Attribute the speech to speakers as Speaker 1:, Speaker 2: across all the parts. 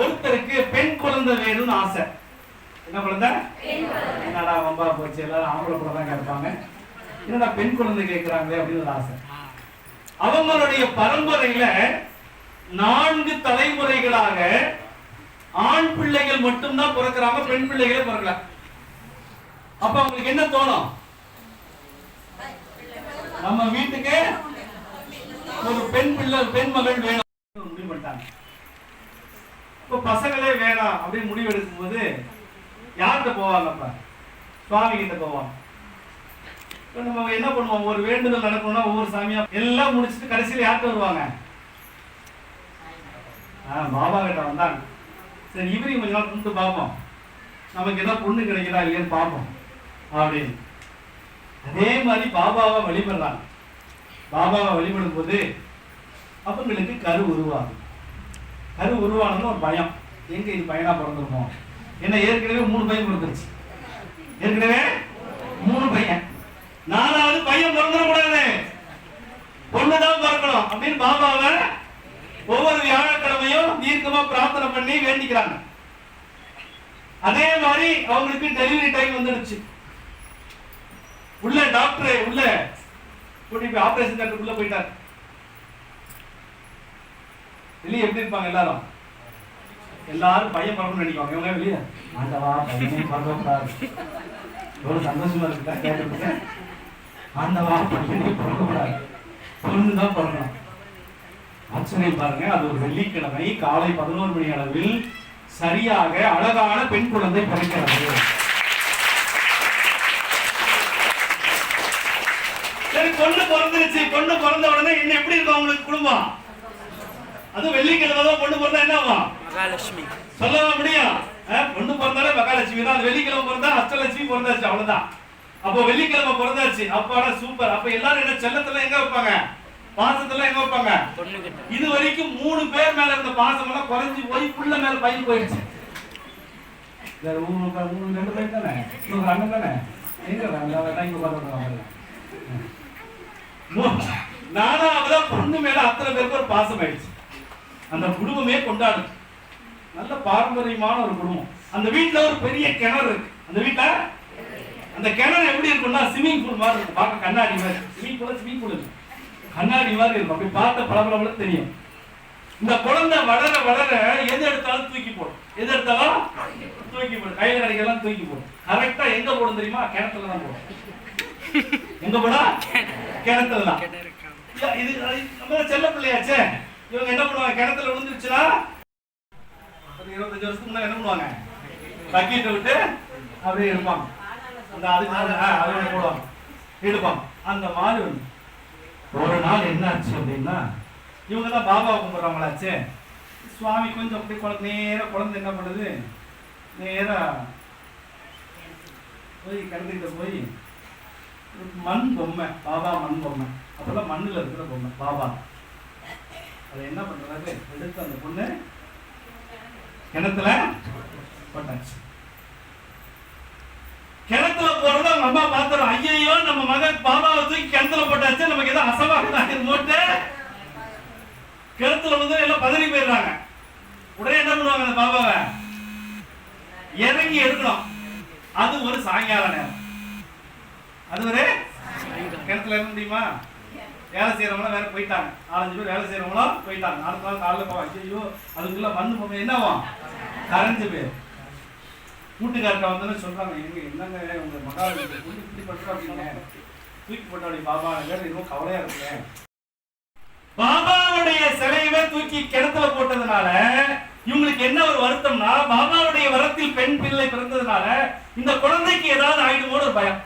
Speaker 1: ஒருத்தருக்கு பெண் குழந்தை வேணும்னு ஆசை. என்ன குழந்தை? என்னடா வம்பா போச்சு எல்லாரும் ஆம்பளை கூட தான் கேட்பாங்க என்னடா பெண் குழந்தை கேட்கிறாங்களே அப்படின்னு ஒரு ஆசை. அவங்களுடைய பரம்பரையில நான்கு தலைமுறைகளாக ஆண் பிள்ளைகள் மட்டும்தான் பிறக்கிறாங்க பெண் பிள்ளைகளே பிறக்கல. அப்ப அவங்களுக்கு என்ன தோணும்? நம்ம வீட்டுக்கு ஒரு பெண் பிள்ளை பெண் மகள் வேணும். இப்ப பசங்களே வேணாம் அப்படின்னு முடிவு எடுக்கும்போது யார்கிட்ட போவாங்க நம்ம சுவாமி கிட்ட போவாங்க. இப்ப நம்ம என்ன பண்ணுவோம்? ஒரு வேண்டுதல் நடக்கணும்னா ஒவ்வொரு சாமியா எல்லாம் முடிச்சுட்டு கடைசியில யார்கிட்ட வருவாங்க? ஆ, பாபா கிட்ட வந்தாங்க. சரி இவரையும் கொஞ்ச நாள் கும்பிட்டு பார்ப்போம். நமக்கு ஏதாவது பொண்ணு கிடைக்குதா இல்லையான்னு பார்ப்போம். அப்படின்னு. அதே மாதிரி பாபாவை வழிபடுறாங்க. பாபாவை வழிபடும் போது அவங்களுக்கு கரு உருவாகும். கரு உருவானதும் ஒரு பயம். எங்க இது பையனா பிறந்திருமோ என்ன ஏற்கனவே மூணு பையன் பிறந்துருச்சு. ஏற்கனவே மூணு பையன். நாலாவது பையன் பிறந்துடக்கூடாது. பொண்ணுதான் பிறக்கணும். அப்படின்னு பாபாவை ஒவ்வொரு வியாழக்கிழமையும் தீர்க்கமா பிரார்த்தனை பண்ணி வேண்டிக்கிறாங்க. அதே மாதிரி அவங்களுக்கு டெலிவரி டைம் வந்துடுச்சு. உள்ள டாக்டர் உள்ள கூட்டி போய் ஆபரேஷன் தேட்டருக்குள்ள போயிட்டார். வெளியே எப்படி இருப்பாங்க எல்லாரும்? எல்லாரும் பையன் பிறக்கணும்னு நினைப்பாங்க இவங்க வெளியே ஆண்டவா பையனே பிறக்கக்கூடாது எவ்வளவு சந்தோஷமா இருக்குதா? கேட்கறதுக்கு ஆண்டவா பையனே பிறக்கக்கூடாது பொண்ணு தான் பிறக்கணும் ஆச்சரியம் பாருங்க அது ஒரு வெள்ளிக்கிழமை காலை பதினோரு மணி அளவில் சரியாக அழகான பெண் குழந்தை பிறக்கிறது. சரி பொண்ணு பிறந்துருச்சு. பொண்ணு பிறந்த உடனே என்ன எப்படி இருக்கும் அவங்களுக்கு குடும்பம்? அது வெள்ளிக்கிழமை தான் பொண்ணு பிறந்தா என்ன ஆகும்?
Speaker 2: மகாலட்சுமி.
Speaker 1: சொல்லவா முடியும்? பொண்ணு பிறந்தாலே மகாலட்சுமி தான். வெள்ளிக்கிழமை பிறந்தா அஷ்டலட்சுமி பிறந்தாச்சு அவ்வளவுதான். அப்போ வெள்ளிக்கிழமை பிறந்தாச்சு. அப்பாடா சூப்பர் அப்ப எல்லாரும் என்ன செல்லத்துல எங்க வைப்பாங்க? பாசத்துல எங்க வைப்பாங்க? இது வரைக்கும் மூணு பேர் மேல இருந்த பாசம் எல்லாம் குறைஞ்சு போய் புள்ள மேல பையன் போயிடுச்சு. வேற மூணு பே- மூணு ரெண்டு பேர் தானே? இன்னொரு அண்ணன் தானே? எங்க இங்க பார்த்துருக்காங்க நானாவதா பொண்ணு மேல அத்தனை பேருக்கு ஒரு பாசம் ஆயிடுச்சு அந்த குடும்பமே கொண்டாடும் நல்ல பாரம்பரியமான ஒரு குடும்பம். அந்த வீட்ல ஒரு பெரிய கிணறு இருக்கு. அந்த வீட்ல? அந்த கிணறு எப்படி இருக்கும்னா ஸ்விமிங் பூல் மாதிரி இருக்கும். பார்க்க கண்ணாடி மாதிரி. ஸ்விமிங் பூல் ஸ்விமிங் பூல் இருக்கு. கண்ணாடி மாதிரி இருக்கும். அப்படி பார்த்த பளபளபள தெரியும். இந்த குழந்தை வளர வளர எது எடுத்தாலும் தூக்கி போடும். எது எடுத்தாலும்? தூக்கி போடும். கையில கிடைக்கலாம் தூக்கி போடும். கரெக்டா எங்க போடும் தெரியுமா? கிணத்துல தான் போடும். எங்க போடா கிணத்துல தான். இது நம்ம செல்ல பிள்ளையாச்சே. இவங்க என்ன பண்ணுவாங்க? கிணத்துல விழுந்துருச்சுன்னா இருபத்தஞ்சு வருஷத்துக்கு முன்னாடி என்ன பண்ணுவாங்க? பக்கெட்டை விட்டு அப்படியே இருப்பாங்க அந்த அதுக்கு மேல, ஆ, போடுவாங்க. எடுப்பாங்க அந்த மாதிரி ஒண்ணு. ஒரு நாள் என்னாச்சு அப்படின்னா இவங்க தான் பாபாவை கும்பிட்றவங்களாச்சு. சுவாமி கொஞ்சம் அப்படியே குழந்தை நேராக குழந்தை என்ன பண்ணுது? நேராக போய் கிணத்துக்கிட்ட போய் மண் பொம்மை பாபா மண் பொம்மை. அப்போல்லாம் மண்ணில் இருக்கிற பொம்மை பாபா. அதை என்ன பண்றாரு எடுத்து அந்த பொண்ணு கிணத்துல போட்டாச்சு. கிணத்துல போறது அவங்க அம்மா பாத்துறோம். ஐயோ நம்ம மகன் பாபாவை தூக்கி கிணத்துல போட்டாச்சு. நமக்கு ஏதோ அசமாக போட்டு. கிணத்துல வந்து எல்லாம் பதறி போயிடுறாங்க. உடனே என்ன பண்ணுவாங்க அந்த பாபாவை? இறங்கி எடுக்கணும். அது ஒரு சாயங்கால நேரம். அது ஒரு கிணத்துல இருக்க முடியுமா? வேலை செய்கிறவங்களாம் வேற போயிட்டாங்க. நாலஞ்சு பேர் வேலை செய்கிறவங்களாம் போயிட்டாங்க. அடுத்த நாள் காலைல போவாங்க ஐயோ அதுக்குள்ள மண்ணு போக என்ன ஆகும்? கரைஞ்சு போயிடும். கூட்டுக்கார்ட்ட வந்தோன்னு சொல்கிறாங்க எங்க என்னங்க உங்க மகாராஜ் இப்படி பண்ணுறோம் அப்படின்னு தூக்கி போட்டாடி பாபா வேற இன்னும் கவலையா இருக்குங்க. பாபாவுடைய சிலையவே தூக்கி கிணத்துல போட்டதுனால இவங்களுக்கு என்ன ஒரு வருத்தம்னா பாபாவுடைய வரத்தில் பெண் பிள்ளை பிறந்ததுனால இந்த குழந்தைக்கு ஏதாவது ஆயிடுமோன்னு ஒரு பயம்.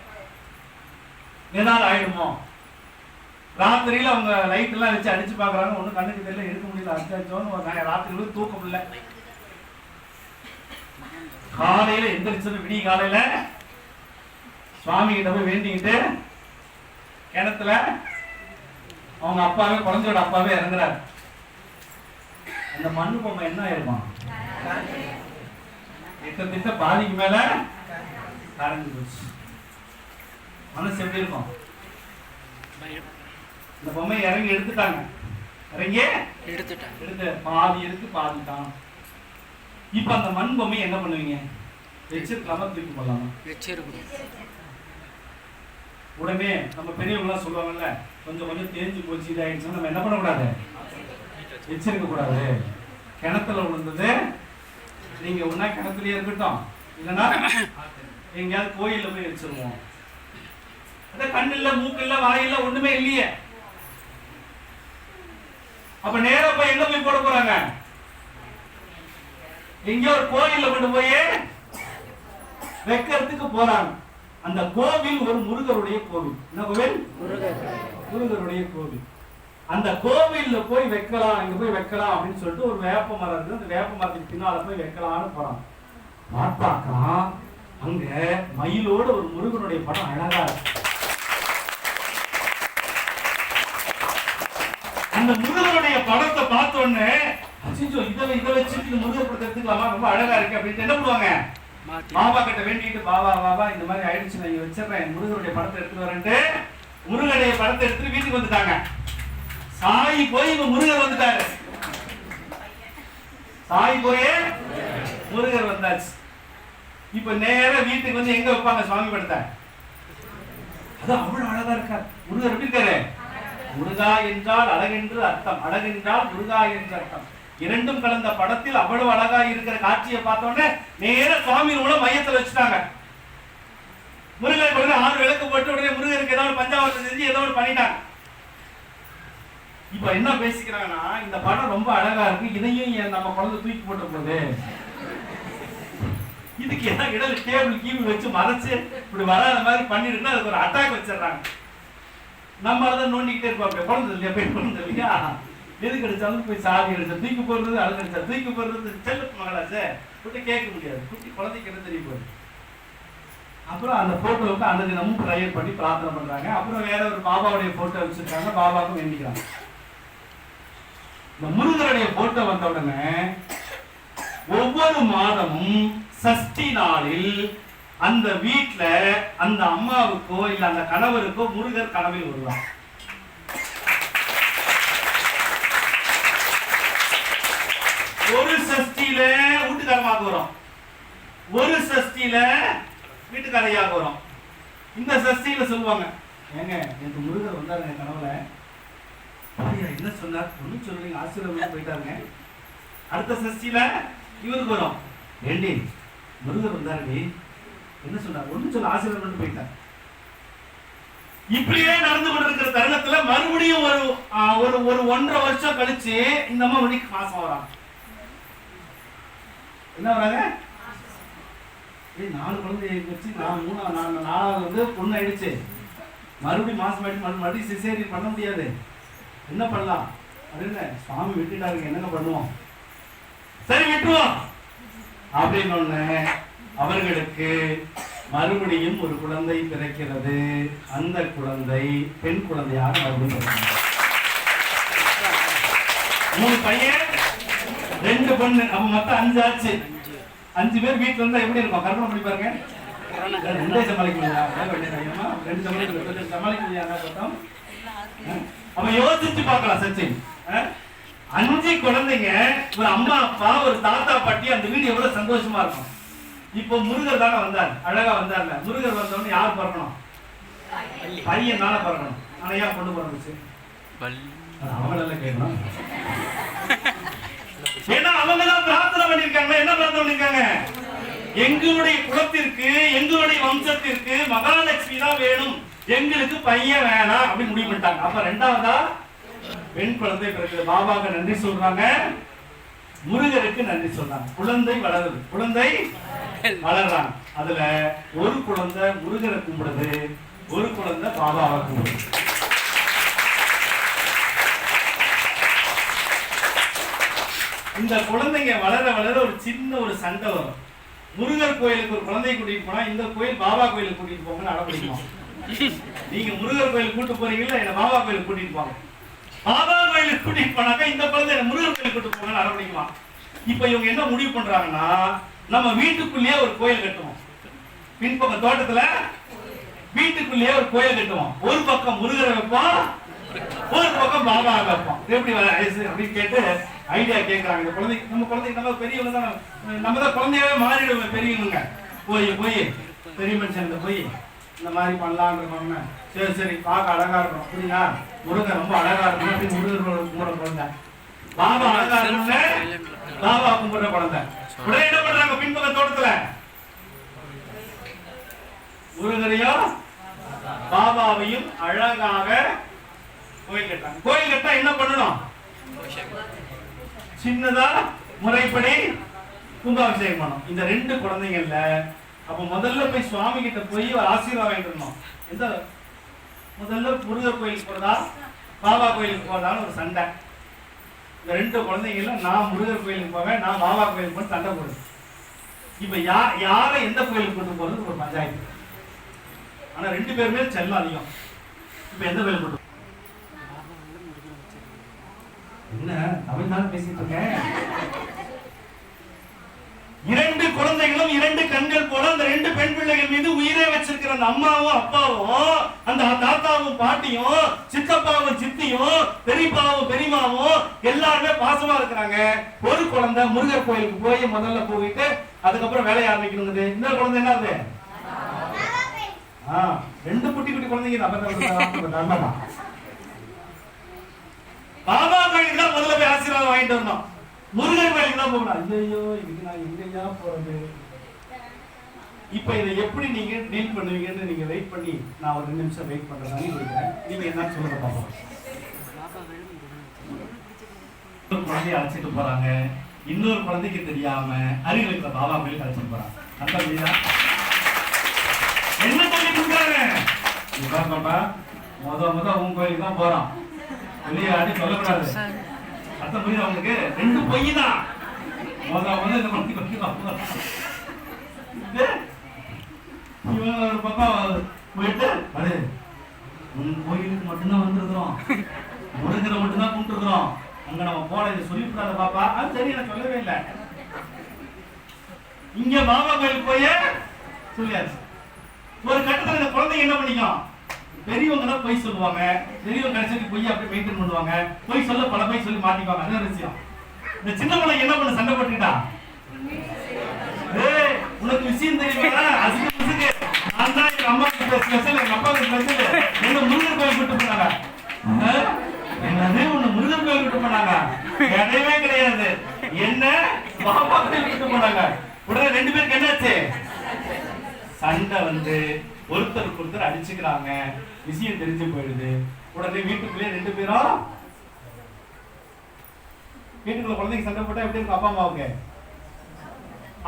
Speaker 1: ஏதாவது ஆயிடுமோ? ராத்திரியில அவங்க லைட் எல்லாம் வச்சு அடிச்சு பாக்குறாங்க ஒன்றும் கண்ணுக்கு தெரியல எடுக்க முடியல. அடிச்சாச்சோன்னு ஒரு ராத்திரி கூட தூக்கம் இல்லை. காலையில எந்திரிச்சது விடிய காலையில சுவாமி கிட்ட போய் வேண்டிக்கிட்டு கிணத்துல அவங்க அப்பாவே குழந்தையோட அப்பாவே இறங்குறாரு. அந்த மண்ணு பொம்மை என்ன ஆயிருமா? திட்ட திட்ட பாதிக்கு மேல கரைஞ்சு போச்சு. மனசு எப்படி இருக்கும்? இந்த பொம்மை இறங்கி எடுத்துட்டாங்க. இறங்கி?
Speaker 2: எடுத்துட்டேன்
Speaker 1: எடுத்து பாதி இருக்கு பாதி தான். இப்ப அந்த மண் பொம்மை என்ன பண்ணுவீங்க? வச்சிருக்கலாமா தூக்கி போடலாமா?
Speaker 2: வச்சிருக்கணும்.
Speaker 1: உடனே நம்ம பெரியவங்களாம் சொல்லுவாங்கல்ல கொஞ்சம் கொஞ்சம் தேஞ்சு போச்சு இதாயிடுச்சுன்னா நம்ம என்ன பண்ணக்கூடாது? வச்சிருக்க கூடாது. கிணத்துல விழுந்தது நீங்க ஒண்ணா கிணத்துலயே இருக்கட்டும். இல்லைன்னா எங்கேயாவது கோயில்ல போய் வச்சிருவோம். அதான் கண்ணு இல்ல மூக்கு இல்ல வாய் இல்ல ஒண்ணுமே இல்லையே. அப்ப நேரா போய் எங்க போய் போட போறாங்க? எங்கேயோ ஒரு கோயில்ல கொண்டு போய் வைக்கிறதுக்கு போறாங்க. அந்த கோவில் ஒரு முருகருடைய கோவில். என்ன கோவில்? முருகருடைய கோவில். அந்த கோவில்ல போய் வைக்கலாம் இங்க போய் வைக்கலாம் அப்படின்னு சொல்லிட்டு ஒரு வேப்ப மரம் இருக்கு அந்த வேப்ப மரத்துக்கு பின்னால போய் வைக்கலாம்னு போறான் பார்த்தாக்கா அங்க மயிலோட ஒரு முருகனுடைய படம் அழகா இருக்கு. அந்த முருகனுடைய படத்தை பார்த்த உடனே அச்சோ இதை இதை வச்சுட்டு இந்த முருகர் படத்தை எடுத்துக்கலாமா ரொம்ப அழகா இருக்கு அப்படின்னு என்ன பண்ணுவாங்க? பாபா கிட்ட வேண்டிட்டு பாபா பாபா இந்த மாதிரி ஆயிடுச்சு நான் வச்சிடுறேன் முருகனுடைய படத்தை எடுத்து வரேன்ட்டு முருகனுடைய படத்தை எடுத்துட்டு வீட்டுக்கு வந்துட்டாங்க. சாய் போய் இவங்க முருகர் வந்துட்டாரு. சாய் போய் முருகர் வந்தாச்சு. இப்ப நேரா வீட்டுக்கு வந்து எங்க வைப்பாங்க? சுவாமி படத்தை. அது அவ்வளவு அழகா இருக்கார் முருகர் எப்படி இருக்காரு? முருகா என்றால் அழகென்று அர்த்தம். அழகென்றால் முருகா என்று அர்த்தம். இரண்டும் கலந்த படத்தில் அவ்வளவு அழகா இருக்கிற காட்சியை பார்த்த உடனே நேர சுவாமி மூலம் மையத்தில் வச்சுட்டாங்க. முருகன் உடனே ஆறு விளக்கு போட்டு உடனே முருகருக்கு ஏதாவது பஞ்சாவத்தை செஞ்சு ஏதோ ஒரு பண்ணிட்டாங்க. இப்ப என்ன பேசிக்கிறாங்கன்னா இந்த படம் ரொம்ப அழகா இருக்கு. இதையும் நம்ம குழந்தை தூக்கி போட்டு போகுது இதுக்கு என்ன இடல டேபிள் கீவி வச்சு மறைச்சு இப்படி வராத மாதிரி பண்ணிடுன்னா அதுக்கு ஒரு அட்டாக் வச்சிடுறாங்க. நம்ம அதை நோண்டிக்கிட்டே இருப்பாங்க. குழந்தை இல்லையா பெண் குழந்தை இல்லையா எது கிடைச்சாலும் போய் சாவி கிடைச்சா தூக்கி போடுறது அது கிடைச்சா தூக்கி போடுறது. செல்ல மகளாச்சே. குட்டி கேட்க முடியாது. குட்டி குழந்தைக்கு என்ன தெரிய போகுது அப்புறம் அந்த போட்டோவுக்கு அந்த தினமும் ப்ரேயர் பண்ணி பிரார்த்தனை பண்றாங்க. அப்புறம் வேற ஒரு பாபாவுடைய போட்டோ வச்சுருக்காங்க பாபாவுக்கும் வேண்டிக்கிறாங்க. இந்த முருகருடைய போட்டோ வந்த உடனே ஒவ்வொரு மாதமும் சஷ்டி நாளில் அந்த வீட்டுல அந்த அம்மாவுக்கோ இல்ல அந்த கணவருக்கோ முருகர் கனவில் வருவார். ஒரு சஷ்டியில வீட்டுக்காரமாக வரும். ஒரு சஷ்டியில வீட்டுக்காரையாக வரும். இந்த சஷ்டியில சொல்லுவாங்க ஏங்க எனக்கு முருகர் வந்தார் என் கனவுல ஐயா என்ன சொன்னார்? ஒன்றும் சொல்லுங்க ஆசீர்வாதம் போயிட்டாருங்க. அடுத்த சஷ்டியில இவருக்கு வரும். ஏண்டி முருகர் வந்தாருடி. என்ன சொன்னார் ஒன்றும் சொல்ல ஆசீர்வாதம் பண்ணிட்டு போயிட்டார். இப்படியே நடந்து கொண்டிருக்கிற தருணத்துல மறுபடியும் ஒரு ஒரு ஒரு ஒன்றரை வருஷம் கழிச்சு இந்த அம்மா மணிக்கு மாசம் வராங்க என்ன வராங்க? ஏய் நாலு குழந்தைய வச்சு நான் மூணா நான் நாலாவது வந்து பொண்ணு ஆயிடுச்சு மறுபடியும் மாசம் ஆயிடுச்சு மறுபடியும் சிசேரி பண்ண முடியாது. என்ன பண்ணலாம்? அப்படின்னு சுவாமி விட்டுட்டாருங்க என்னங்க பண்ணுவோம்? சரி விட்டுவோம் அப்படின்னு ஒண்ணு அவர்களுக்கு மறுபடியும் ஒரு குழந்தை பிறக்கிறது. அந்த குழந்தை பெண் குழந்தையாக மறுபடியும் மூணு பையன் ரெண்டு பொண்ணு. அப்ப மொத்தம் அஞ்சு ஆச்சு.
Speaker 2: அஞ்சு
Speaker 1: பேர் வீட்டுல இருந்தா எப்படி இருக்கும்? கற்பனை பண்ணி பாருங்க? ரெண்டே சமாளிக்க முடியாது ரெண்டு சமாளிக்க சமாளிக்க முடியாது பார்த்தோம் அப்ப யோசிச்சு பார்க்கலாம் சச்சின். அஞ்சு குழந்தைங்க ஒரு அம்மா அப்பா ஒரு தாத்தா பாட்டி அந்த வீடு எவ்வளவு சந்தோஷமா இருக்கும்? இப்போ முருகர் தானே வந்தார். அழகா வந்தார்ல. முருகர் வந்தவொடனே யார் பிறக்கணும்? பையன் தானே பிறக்கணும். ஆனா ஏன் பொண்ணு பிறந்துச்சு? அவங்களெல்லாம் கேட்கணும். ஏன்னா அவங்க தான் பிரார்த்தனை பண்ணிருக்காங்க என்ன பிரார்த்தனை பண்ணிருக்காங்க எங்களுடைய குலத்திற்கு எங்களுடைய வம்சத்திற்கு மகாலட்சுமி தான் வேணும். எங்களுக்கு பையன் வேணாம் அப்படின்னு முடிவு பண்ணிட்டாங்க. அப்ப ரெண்டாவதா? பெண் குழந்தை பிறகு பாபாவுக்கு நன்றி சொல்றாங்க. முருகருக்கு நன்றி சொல்றாங்க. குழந்தை வளருது. குழந்தை வளர்றாங்க. அதுல ஒரு குழந்தை முருகனை கும்பிடுது ஒரு குழந்தை பாபாவை கும்பிடுது. இந்த குழந்தைங்க வளர வளர ஒரு சின்ன ஒரு சண்டை வரும். முருகர் கோயிலுக்கு ஒரு குழந்தைய கூட்டிட்டு போனா இந்த கோயில் பாபா கோயிலுக்கு கூட்டிட்டு போங்கன்னு அடம்பிடிக்கும் நீங்க முருகர் கோயிலுக்கு கூட்டு போறீங்களா என்ன பாபா கோயிலுக்கு கூட்டிட்டு போங்க. பாபா கோயிலுக்கு கூட்டிட்டு போனாக்கா இந்த குழந்தை முருகர் கோயிலுக்கு கூட்டு போங்கன்னு அடம்பிடிக்குமா இப்ப இவங்க என்ன முடிவு பண்றாங்கன்னா நம்ம வீட்டுக்குள்ளேயே ஒரு கோயில் கட்டுவோம். பின்பக்கம் தோட்டத்துல வீட்டுக்குள்ளேயே ஒரு கோயில் கட்டுவோம். ஒரு பக்கம் முருகரை வைப்போம் ஒரு பக்கம் பாபா வைப்போம். எப்படி வர- அப்படின்னு கேட்டு ஐடியா கேட்கறாங்க இந்த குழந்தை நம்ம குழந்தை நம்ம பெரியவங்க தான் நம்ம தான் குழந்தையாவே மாறிடுவோம் பெரியவங்க. போய் போய் பெரிய மனுஷன் போய் இந்த மாதிரி பண்ணலான்னு இருக்கோம்னு. சரி சரி பார்க்க அழகா இருக்கும். புரியுதா? முருகன் ரொம்ப அழகா இருக்கும். அப்படின்னு முருகர் மூட குழந்தை. பாபா அழகா இருக்கணும்னு பாபா கும்பிடுற குழந்தை. உடனே என்ன பண்றாங்க? பின்பக்க தோட்டத்துல. முருகனையும் பாபாவையும் அழகாக கோயில் கட்டாங்க கோயில் கட்டா என்ன பண்ணணும்? சின்னதா முறைப்படி கும்பாபிஷேகம் பண்ணும் இந்த ரெண்டு குழந்தைங்கள்ல அப்ப முதல்ல போய் சுவாமி கிட்ட போய் ஒரு ஆசீர்வாதம் வாங்கிட்டு இருந்தோம் எந்த முதல்ல முருகர் கோயிலுக்கு போறதா? பாபா கோயிலுக்கு போறதான்னு ஒரு சண்டை. இந்த ரெண்டு குழந்தைங்களும் நான் முருகர் கோயிலுக்கு போவேன் நான் பாபா கோயிலுக்கு போய் சண்டை போடுவேன் இப்போ யா யாரை எந்த கோயிலுக்கு கொண்டு போகிறது ஒரு பஞ்சாயத்து. ஆனால் ரெண்டு பேருமே செல்லம் அதிகம். இப்போ எந்த கோயில் கொண்டு என்ன தமிழ் பேசிட்டு இருக்கேன். இரண்டு குழந்தைகளும் இரண்டு கண்கள் போல அந்த ரெண்டு பெண் பிள்ளைகள் மீது உயிரே வச்சிருக்கிற அந்த அம்மாவும் அப்பாவும் அந்த தாத்தாவும் பாட்டியும் சித்தப்பாவும் சித்தியும் பெரியப்பாவும் பெரியமாவும் எல்லாருமே பாசமா இருக்கிறாங்க. ஒரு குழந்தை முருகர் கோயிலுக்கு போய் முதல்ல போயிட்டு அதுக்கப்புறம் வேலைய ஆரம்பிக்கணுங்குது. இன்னொரு குழந்தை என்னது? ஆஹ் ரெண்டு குட்டி குட்டி குழந்தைங்க நம்ம பாபா கோயிலுக்கு தான் முதல்ல போய் ஆசீர்வாதம் வாங்கிட்டு வந்தோம். முருகன் கோயிலுக்கு தான் போகணும் ஐயோ இதுக்கு நான் எங்கேயா போறது? இப்ப இதை எப்படி நீங்க டீல் பண்ணுவீங்கன்னு நீங்க வெயிட் பண்ணி நான் ஒரு ரெண்டு நிமிஷம் வெயிட் பண்றேன். இருக்கிறேன் நீங்க என்ன சொல்லுங்க பாப்போம் குழந்தைய அழைச்சிட்டு போறாங்க. இன்னொரு குழந்தைக்கு தெரியாம அருகில் இருக்கிற பாபா கோயிலுக்கு அழைச்சிட்டு போறாங்க அந்த என்ன சொல்லி கொடுக்குறாங்க? பாப்பா முத முத உன் கோயிலுக்கு தான் போறான். வெளியே ஆடி சொல்லக்கூடாது. அத்தை புரியுதா அவனுக்கு ரெண்டு பொய் தான் முத முத இந்த மாதிரி வந்து இவன் ஒரு பக்கம் போயிட்டு அது உன் கோயிலுக்கு மட்டும்தான் வந்திருக்கிறோம். முருகரை மட்டும்தான் கும்பிட்டுருக்குறோம். அங்க நம்ம போல இதை சொல்லிவிடாத பாப்பா. அது சரி நான் சொல்லவே இல்லை. இங்க பாபா கோயிலுக்கு போய் சொல்லியாச்சு. ஒரு கட்டத்தில் இந்த குழந்தைங்க என்ன பண்ணிக்கும்? பெரியவங்க தான் பொய் சொல்லுவாங்க. பெரியவங்க கடைசிக்கு பொய் அப்படியே மெயின்டைன் பண்ணுவாங்க. பொய் சொல்ல பல பொய் சொல்லி மாட்டிப்பாங்க அதுதான் விஷயம் இந்த சின்ன பிள்ளை என்ன பண்ண? சண்டை போட்டுக்கிட்டா? ஏய் உனக்கு விஷயம் தெரியுமா? அசிங்க நான் தான் எங்க அம்மா கிட்ட ஸ்பெஷல் எங்க அப்பா கிட்ட ஸ்பெஷல் என்ன முருகன் கோயில் கூட்டு போனாங்க. என்னது? உன்னை முருகன் கோயில் கூட்டு போனாங்க. கிடையவே கிடையாது. என்ன? பாபா கோயில் கூட்டு போனாங்க. உடனே ரெண்டு பேருக்கு என்னாச்சு? சண்டை வந்து ஒருத்தருக்கு ஒருத்தர் அடிச்சுக்கிறாங்க. விஷயம் தெரிஞ்சு போயிடுது. உடனே வீட்டுக்குள்ளே ரெண்டு பேரும் வீட்டுக்குள்ள குழந்தைங்க சண்டை போட்டா எப்படி இருக்கும் அப்பா அம்மாவுக்கு?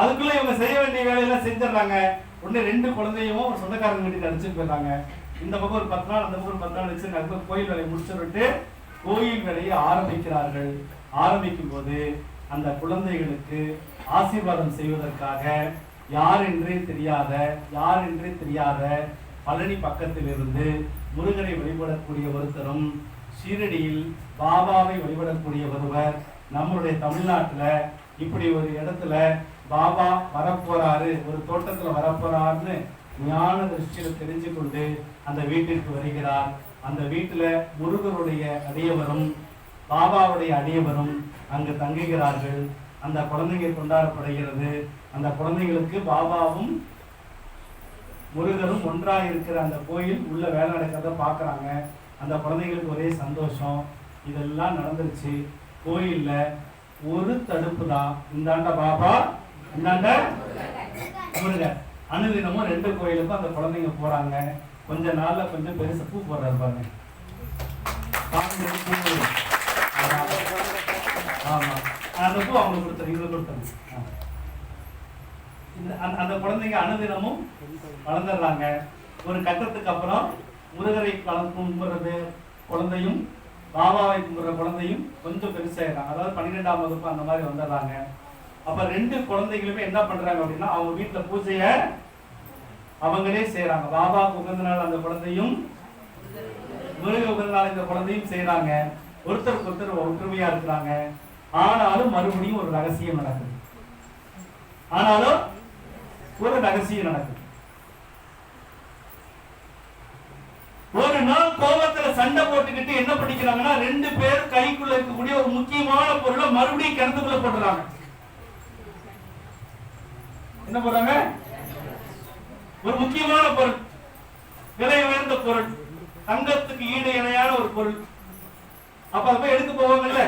Speaker 1: அதுக்குள்ள இவங்க செய்ய வேண்டிய வேலையெல்லாம் செஞ்சிடறாங்க. உடனே ரெண்டு குழந்தையும் ஒரு சொந்தக்காரங்க வீட்டுக்கு அடிச்சுட்டு போயிடுறாங்க. இந்த பக்கம் ஒரு பத்து நாள் அந்த பக்கம் ஒரு பத்து நாள் வச்சு அதுக்கு கோயில் வேலையை முடிச்சுட்டு கோயில் வேலையை ஆரம்பிக்கிறார்கள். ஆரம்பிக்கும் போது அந்த குழந்தைகளுக்கு ஆசீர்வாதம் செய்வதற்காக யார் என்றே தெரியாத யார் என்றே தெரியாத பழனி பக்கத்திலிருந்து முருகனை வழிபடக்கூடிய ஒருத்தரும் ஷீரடியில் பாபாவை வழிபடக்கூடிய ஒருவர் நம்மளுடைய தமிழ்நாட்டில் இப்படி ஒரு இடத்துல பாபா வரப்போறாரு ஒரு தோட்டத்தில் வரப்போறாருன்னு ஞான திருஷ்டியில் தெரிஞ்சு கொண்டு அந்த வீட்டிற்கு வருகிறார். அந்த வீட்டில் முருகருடைய அடியவரும் பாபாவுடைய அடியவரும் அங்கு தங்குகிறார்கள். அந்த குழந்தைங்க கொண்டாடப்படுகிறது. அந்த குழந்தைங்களுக்கு பாபாவும் முருகரும் ஒன்றாக இருக்கிற அந்த கோயில் உள்ள வேலை நடக்கிறத பார்க்குறாங்க. அந்த குழந்தைங்களுக்கு ஒரே சந்தோஷம். இதெல்லாம் நடந்துருச்சு. கோயிலில் ஒரு தடுப்பு தான். இந்தாண்ட பாபா இந்தாண்ட முருகர் அனுதினமும் ரெண்டு கோயிலுக்கும் அந்த குழந்தைங்க போகிறாங்க கொஞ்ச நாளில் கொஞ்சம் பெருசு பூ போடுறாரு பாருங்க. ஆமாம் அந்த பூ அவங்களுக்கு கொடுத்தேன் இவங்களுக்கு கொடுத்தாரு ஆ. அந்த- அந்த குழந்தைங்க அனுதினமும் வளர்ந்துடுறாங்க. ஒரு கட்டத்துக்கு அப்புறம் முருகரை கலம் குழந்தையும் பாபாவை கும்புற குழந்தையும் கொஞ்சம் பெருசாயிடுறாங்க. அதாவது பன்னிரெண்டாம் வகுப்பு அந்த மாதிரி வந்துடுறாங்க. அப்ப ரெண்டு குழந்தைகளுமே என்ன பண்றாங்க அப்படின்னா அவங்க வீட்டுல பூஜைய அவங்களே செய்யறாங்க பாபா உகந்த நாள் அந்த குழந்தையும் முருக உகந்த நாள் இந்த குழந்தையும் செய்யறாங்க ஒருத்தருக்கு ஒருத்தர் ஒற்றுமையா இருக்கிறாங்க. ஆனாலும் மறுபடியும் ஒரு ரகசியம் நடக்குது. ஆனாலும் ஒரு ரகசியம் நடக்குது. ஒரு நாள் கோபத்துல சண்டை போட்டுக்கிட்டு என்ன பண்ணிக்கிறாங்கன்னா ரெண்டு பேர் கைக்குள்ள இருக்கக்கூடிய ஒரு முக்கியமான பொருளை மறுபடியும் கிணத்துக்குள்ள போட்டுறாங்க. என்ன போடுறாங்க? ஒரு முக்கியமான பொருள். விலை உயர்ந்த பொருள். தங்கத்துக்கு ஈடு இணையான ஒரு பொருள். அப்ப அதை போய் போவாங்கல்ல?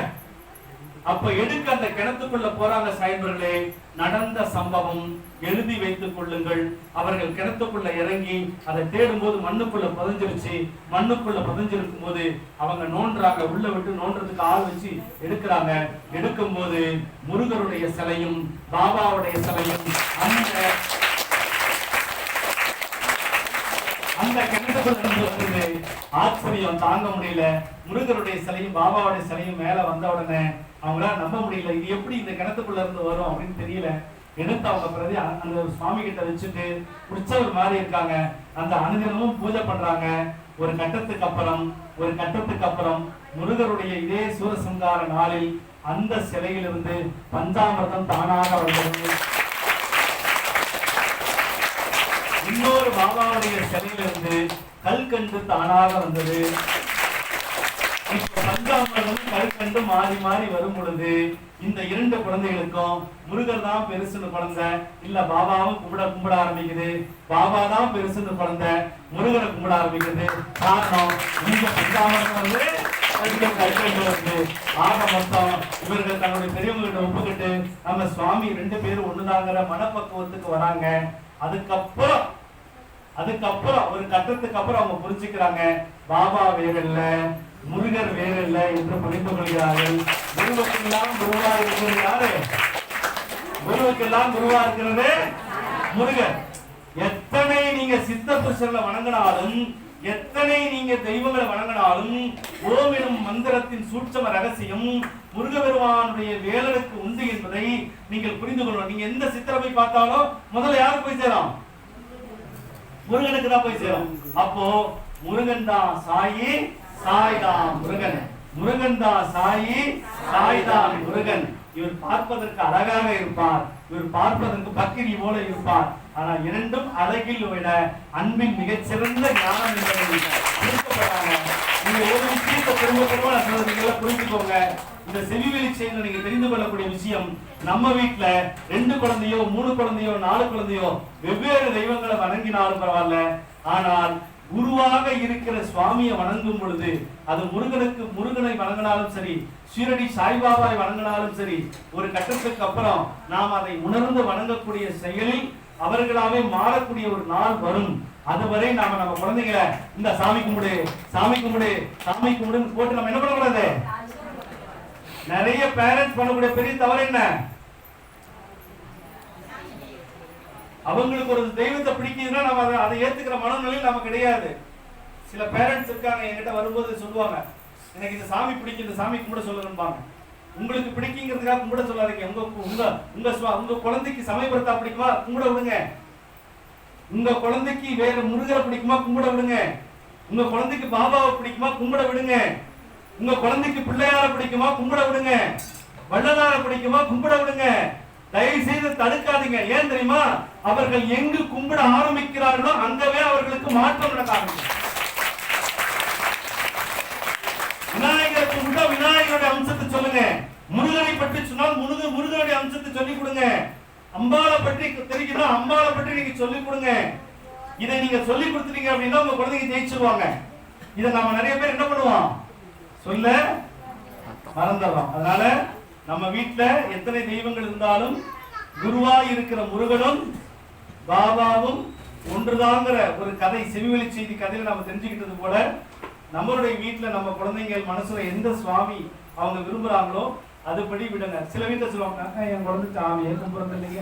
Speaker 1: அப்ப எடுக்க அந்த கிணத்துக்குள்ள போறாங்க சாய்பர்களே? நடந்த சம்பவம் எழுதி வைத்துக் கொள்ளுங்கள். அவர்கள் கிணத்துக்குள்ள இறங்கி அதை தேடும் போது மண்ணுக்குள்ள புதைஞ்சிருச்சு. மண்ணுக்குள்ள புதைஞ்சிருக்கும் போது அவங்க நோன்றாங்க. உள்ள விட்டு நோன்றதுக்கு ஆள் வச்சு எடுக்கிறாங்க. எடுக்கும் போது முருகருடைய சிலையும் பாபாவுடைய சிலையும் அந்த அந்த கிணத்துக்குள்ள ஆச்சரியம் தாங்க முடியல. முருகருடைய சிலையும் பாபாவுடைய சிலையும் மேல வந்த உடனே அவங்களால நம்ப முடியல இது எப்படி இந்த கிணத்துக்குள்ள இருந்து வரும் அப்படின்னு தெரியல. எடுத்து அவங்க பிரதி அந்த சுவாமி கிட்ட வச்சுட்டு உற்சவர் மாதிரி இருக்காங்க. அந்த அனுதினமும் பூஜை பண்றாங்க. ஒரு கட்டத்துக்கு அப்புறம் ஒரு கட்டத்துக்கு அப்புறம் முருகருடைய இதே சூரசங்கார நாளில் அந்த சிலையிலிருந்து பஞ்சாமிர்தம் தானாக வந்தது இன்னொரு பாபாவுடைய சிலையிலிருந்து கல்கண்டு தானாக வந்தது. இப்போ பஞ்சாமிரதம் கல்கண்டு மாறி மாறி வரும் பொழுது இந்த இரண்டு குழந்தைகளுக்கும் முருகர் தான் பெருசுன்னு குழந்தை. இல்ல பாபாவும் கும்பிட கும்பிட ஆரம்பிக்குது. பாபா தான் பெருசுன்னு குழந்தை. முருகரை கும்பிட ஆரம்பிக்குது. காரணம் இந்த பஞ்சாமரம் வந்து இவர்கள் தன்னுடைய பெரியவங்க ஒப்புக்கிட்டு நம்ம சுவாமி ரெண்டு பேரும் ஒண்ணுதாங்கிற மனப்பக்குவத்துக்கு வராங்க. அதுக்கப்புறம் அதுக்கப்புறம் ஒரு கட்டத்துக்கு அப்புறம் அவங்க புரிஞ்சுக்கிறாங்க பாபா வேற இல்ல முருகர் வேற இல்ல என்று புரிந்து கொள்கிறார்கள். குருவுக்கெல்லாம் குருவா இருக்கிறது யாரு? குருவுக்கெல்லாம் குருவா இருக்கிறது முருகர் எத்தனை நீங்க சித்த புருஷர்களை வணங்கினாலும் எத்தனை நீங்க தெய்வங்களை வணங்கினாலும் ஓம் எனும் மந்திரத்தின் சூட்சம ரகசியம் முருகபெருமானுடைய வேலனுக்கு உண்டு என்பதை நீங்கள் புரிந்து கொள்ளணும். நீங்க எந்த சித்திரமை போய் பார்த்தாலும் முதல்ல யாருக்கு போய் சேரும்? முருகனுக்கு தான் போய் சேரும். அப்போ முருகன் தான் சாயி சாய் தான் முருகன். முருகன் தான் சாயி சாய் தான் முருகன். இவர் பார்ப்பதற்கு அழகாக இருப்பார். இவர் பார்ப்பதற்கு பக்கிரி போல இருப்பார். ஆனால் இரண்டும் அழகில் விட அன்பின் மிகச்சிறந்த ஞானம் என்பதை நீங்க ஒரு விஷயத்தை திரும்ப திரும்ப நான் சொல்றதுக்கு புரிஞ்சுக்கோங்க. இந்த செவிவெளி செயல் நீங்க தெரிந்து கொள்ளக்கூடிய விஷயம் நம்ம வீட்ல ரெண்டு குழந்தையோ மூணு குழந்தையோ நாலு குழந்தையோ வெவ்வேறு தெய்வங்களை வணங்கினாலும் பரவாயில்ல. ஆனால் குருவாக இருக்கிற சுவாமியை வணங்கும் பொழுது அது முருகனுக்கு முருகனை வணங்கினாலும் சரி ஷீரடி சாய்பாபாவை வணங்கினாலும் சரி ஒரு கட்டத்துக்கு அப்புறம் நாம் அதை உணர்ந்து வணங்கக்கூடிய செயலில் அவர்களாவே மாறக்கூடிய ஒரு நாள் வரும். அதுவரை நாம நம்ம குழந்தைங்களை இந்த சாமி கும்பிடு சாமி கும்பிடு சாமி கும்பிடுன்னு போட்டு நம்ம என்ன பண்ணக்கூடாது? நிறைய பேரண்ட்ஸ் பண்ணக்கூடிய பெரிய தவறு என்ன? அவங்களுக்கு ஒரு தெய்வத்தை பிடிக்குதுன்னா நம்ம அதை அதை ஏத்துக்கிற மனநிலையில் நம்ம கிடையாது. சில பேரண்ட்ஸ் இருக்காங்க என்கிட்ட வரும்போது சொல்லுவாங்க எனக்கு இந்த சாமி பிடிக்கும் இந்த சாமி கும்பிட சொல்லுங்கம்பாங்க. உங்களுக்கு பிடிக்குங்கிறதுக்காக கும்பிட சொல்லாதீங்க. உங்க உங்க உங்க சுவா- உங்க குழந்தைக்கு சமயபுரத்தா பிடிக்குமா? கும்பிட விடுங்க. உங்க குழந்தைக்கு வேற முருகரை பிடிக்குமா? கும்பிட விடுங்க. உங்க குழந்தைக்கு பாபாவை பிடிக்குமா? கும்பிட விடுங்க. உங்க குழந்தைக்கு பிள்ளையார பிடிக்குமா? கும்பிட விடுங்க. வள்ளலார பிடிக்குமா? கும்பிட விடுங்க. தயவு செய்து தடுக்காதீங்க. ஏன் தெரியுமா? அவர்கள் எங்கு கும்பிட ஆரம்பிக்கிறார்களோ அங்கவே அவர்களுக்கு மாற்றம் நடக்க ஆரம்பிக்கும் விநாயகரை கும்பிட்டா விநாயகருடைய அம்சத்தை சொல்லுங்க முருகனை பற்றி சொன்னால் முருக முருகனுடைய அம்சத்தை சொல்லிக் கொடுங்க. அம்பாளை பற்றி தெரியுதுன்னா அம்பாளை பற்றி நீங்க சொல்லி கொடுங்க. இதை நீங்க சொல்லி கொடுத்துட்டீங்க அப்படின்னா உங்க குழந்தைங்க ஜெயிச்சிருவாங்க. இதை நாம நிறைய பேர் என்ன பண்ணுவோம்? சொல்ல மறந்துடுறோம். அதனால நம்ம வீட்டுல எத்தனை தெய்வங்கள் இருந்தாலும் குருவா இருக்கிற முருகனும் பாபாவும் ஒன்றுதாங்கிற ஒரு கதை செவிவெளி செய்தி கதையில நம்ம தெரிஞ்சுக்கிட்டது போல நம்மளுடைய வீட்டுல நம்ம குழந்தைங்கள் மனசுல எந்த சுவாமி அவங்க விரும்புறாங்களோ அதுபடி விடுங்க. சில வீட்டில் சொல்லுவாங்க என் குழந்தை சாமியே கும்பிடுறது இல்லைங்க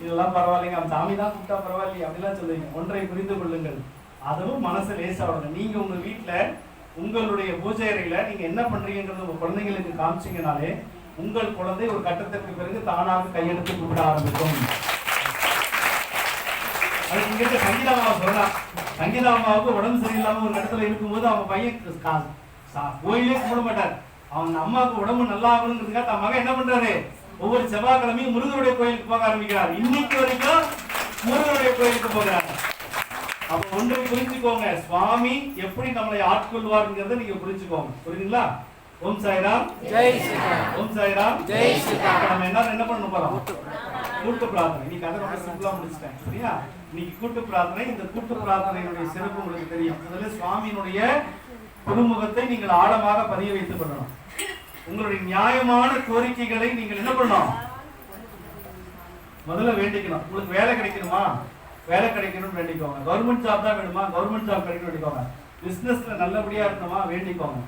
Speaker 1: இதெல்லாம் பரவாயில்லைங்க. அவன் சாமி தான் கூப்பிட்டா பரவாயில்லையே அப்படிலாம் சொல்லுவீங்க. ஒன்றை புரிந்து கொள்ளுங்கள். அதுவும் மனசு லேசாக விடுங்க நீங்கள் உங்கள் வீட்டில் உங்களுடைய பூஜை அறையில் நீங்கள் என்ன பண்ணுறீங்கிறது உங்கள் குழந்தைங்களுக்கு காமிச்சிங்கனாலே உங்கள் குழந்தை ஒரு கட்டத்திற்கு பிறகு தானாக கையெடுத்து கூப்பிட ஆரம்பிக்கும். அது இங்க இருக்க சங்கீதா அம்மாவை அம்மாவுக்கு உடம்பு சரியில்லாம ஒரு இடத்துல இருக்கும்போது அவங்க பையன் சா- கோயிலே கும்பிட மாட்டார். அவங்க அம்மாவுக்கு உடம்பு நல்லா ஆகணுங்கிறதுக்காக தன் மகன் என்ன பண்றாரு? ஒவ்வொரு செவ்வாய்க்கிழமையும் முருகருடைய கோயிலுக்கு போக ஆரம்பிக்கிறார். இன்னைக்கு வரைக்கும் முருகருடைய கோயிலுக்கு போகிறார். அப்ப ஒன்றை புரிஞ்சுக்கோங்க. சுவாமி எப்படி நம்மளை ஆட்கொள்வாருங்கிறத நீங்க புரிஞ்சுக்கோங்க. புரியுதுங்களா? ஓம் சாய்ராம்.
Speaker 2: ஜெய் ஸ்ரீராம்.
Speaker 1: ஓம் சாய்ராம்.
Speaker 2: ஜெய் ஸ்ரீராம்.
Speaker 1: நம்ம என்ன என்ன பண்ண போறோம்? கூட்டு பிரார்த்தனை. இன்னைக்கு அதை ரொம்ப சிம்பிளா முடிச்சிட்டேன். சரியா? இன்னைக்கு கூட்டு பிரார்த்தனை. இந்த கூட்டு பிரார்த்தனையினுடைய சிறப்பு உங்களுக்கு தெரியும். முதல்ல சுவாமியினுடைய புதுமுகத்தை நீங்கள் ஆழமாக பதிய வைத்துக் கொள்ளணும். உங்களுடைய நியாயமான கோரிக்கைகளை நீங்கள் என்ன பண்ணணும்? முதல்ல வேண்டிக்கணும். உங்களுக்கு வேலை கிடைக்கணுமா? வேலை கிடைக்கணும்னு வேண்டிக்கோங்க. கவர்மெண்ட் ஜாப் தான் வேணுமா? கவர்மெண்ட் ஜாப் கிடைக்கணும் வேண்டிக்கோங்க. பிஸ்னஸ்ல நல்லபடியா இருக்கணுமா? வேண்டிக்கோங்க.